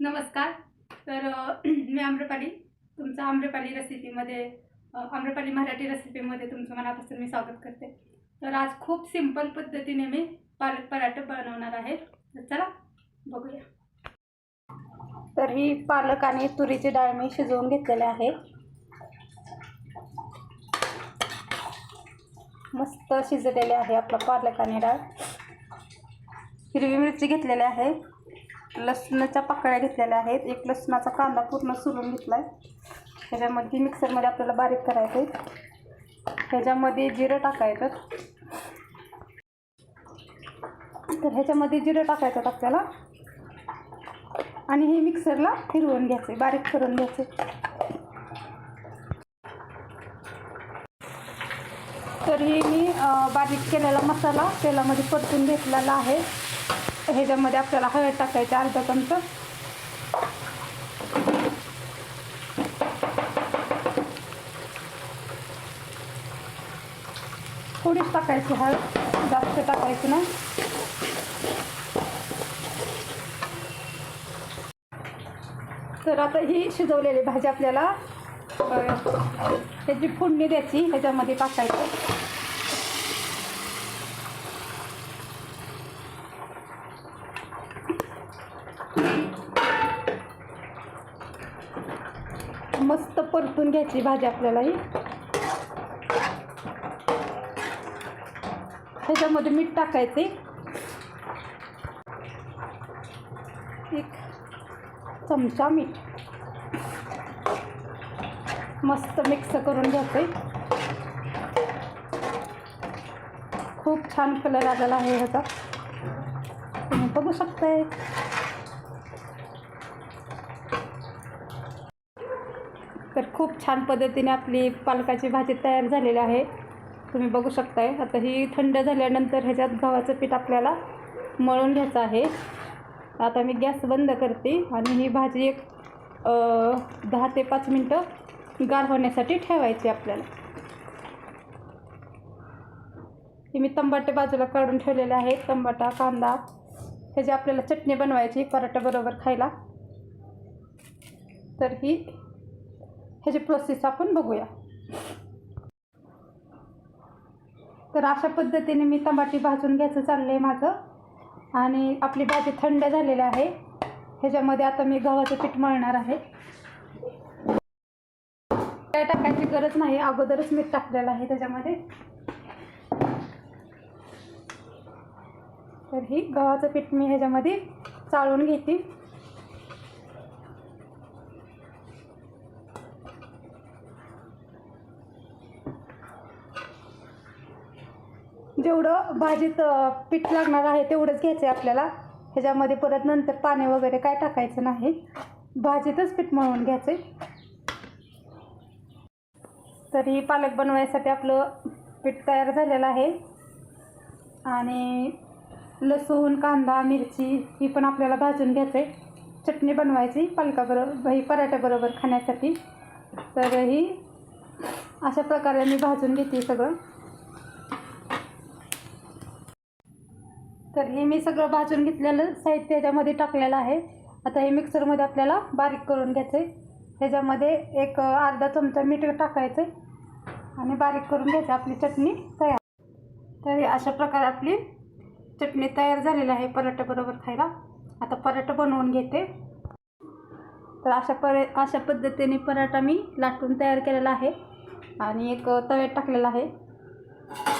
नमस्कार. तर मी आम्रपाली. तुमचं आम्रपाली रेसिपीमध्ये आम्रपाली मराठी रेसिपीमध्ये तुमचं मनापासून मी स्वागत करते. तर आज खूप सिंपल पद्धतीने मी पालक पराठे बनवणार आहे. तर चला बघूया. तर ही पालक आणि तुरीची डाळ मी शिजवून घेतलेली आहे. मस्त शिजलेले आहे आपला पालक आणि डाळ. हिरवी मिरची घेतलेली आहे. लसणाच्या पाकळ्या घेतलेल्या आहेत. एक लसणाचा कांदा पूर्ण सुलून घेतला आहे ह्याच्यामध्ये मिक्सरमध्ये आपल्याला बारीक करायचं आहे ह्याच्यामध्ये जिरं टाकायचं. तर ह्याच्यामध्ये जिरं टाकायचं आपल्याला. आणि हे मिक्सरला फिरवून घ्यायचे बारीक करून घ्यायचे तर हे मी बारीक केलेला मसाला तेलामध्ये परतून घेतलेला आहे. ह्याच्यामध्ये आपल्याला हळद टाकायची अर्धा चमचा. थोडीच टाकायची हळद जास्त टाकायची ना तर आता ही शिजवलेली भाजी आपल्याला ह्याची फोडणी द्यायची ह्याच्यामध्ये टाकायचं मस्त परतून घ्यायची भाजी आपल्याला ही ह्याच्यामध्ये मीठ टाकायचे. एक चमचा मीठ. मस्त मिक्स करून घ्यायचे खूप छान कलर आलेला आहे ह्याचा. तुम्ही बघू शकताय. तर खूप छान पद्धतीने आपली पालकाची भाजी तयार झालेली आहे. तुम्ही बघू शकताय. आता ही थंड झाल्यानंतर ह्याच्यात गव्हाचं पीठ आपल्याला मळून घ्यायचं आहे. आता मी गॅस बंद करते आणि ही भाजी एक दहा ते पाच मिनटं गार होण्यासाठी ठेवायची आपल्याला. ही मी तंबाटे बाजूला काढून ठेवलेले आहे तंबाटा कांदा ह्याची आपल्याला चटणी बनवायची पराठ्याबरोबर खायला. तर ही ह्याची प्रोसेस आपण बघूया. तर अशा पद्धतीने मी टमाटी भाजून घ्यायचं चाललं आहे माझं. आणि आपली भाजी थंड झालेली आहे. ह्याच्यामध्ये आता मी गव्हाचं पीठ मळणार आहे. काय टाकायची गरज नाही. अगोदरच मीठ टाकलेलं आहे त्याच्यामध्ये. तर ही गव्हाचं पीठ मी ह्याच्यामध्ये चाळून घेते. जेवढं भाजीत पीठ लागणार आहे तेवढंच घ्यायचं आहे आपल्याला. ह्याच्यामध्ये परत नंतर पाणी वगैरे काय टाकायचं नाही. भाजीतच पीठ मळून घ्यायचं आहे तर ही पालक बनवायसाठी आपलं पीठ तयार झालेलं आहे. आणि लसूण कांदा मिरची ही पण आपल्याला भाजून घ्यायचं आहे चटणी बनवायची पालकाबरोबर ही पराठ्याबरोबर खाण्यासाठी. तर ही अशा प्रकारे मी भाजून घेते सगळं. तर हे मी सगळं भाजून घेतलेलं साहित्य ह्याच्यामध्ये टाकलेलं आहे. आता हे मिक्सरमध्ये आपल्याला बारीक करून घ्यायचं आहे ह्याच्यामध्ये एक अर्धा चमचा मीठ टाकायचं आहे आणि बारीक करून घ्यायचं. आपली चटणी तयार. तर हे अशा प्रकारे आपली चटणी तयार झालेली आहे पराठ्याबरोबर खायला. आता पराठा बनवून घेते. तर अशा पर अशा पद्धतीने पराठा मी लाटून तयार केलेला आहे आणि एक तव्यात टाकलेला आहे.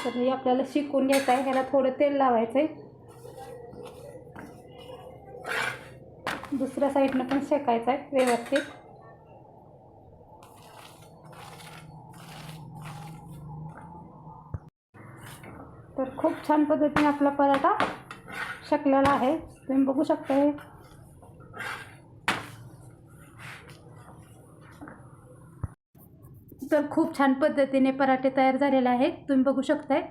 तर हे आपल्याला शिकून घ्यायचं आहे. ह्याला थोडं तेल लावायचं आहे दुसऱ्या साईडनं पण शेकायचं आहे व्यवस्थित. तर खूप छान पद्धतीने आपला पराठा शकलेला आहे. तुम्ही बघू शकता हे तर खूप छान पद्धतीने पराठे तयार झालेले आहेत. तुम्ही बघू शकताय.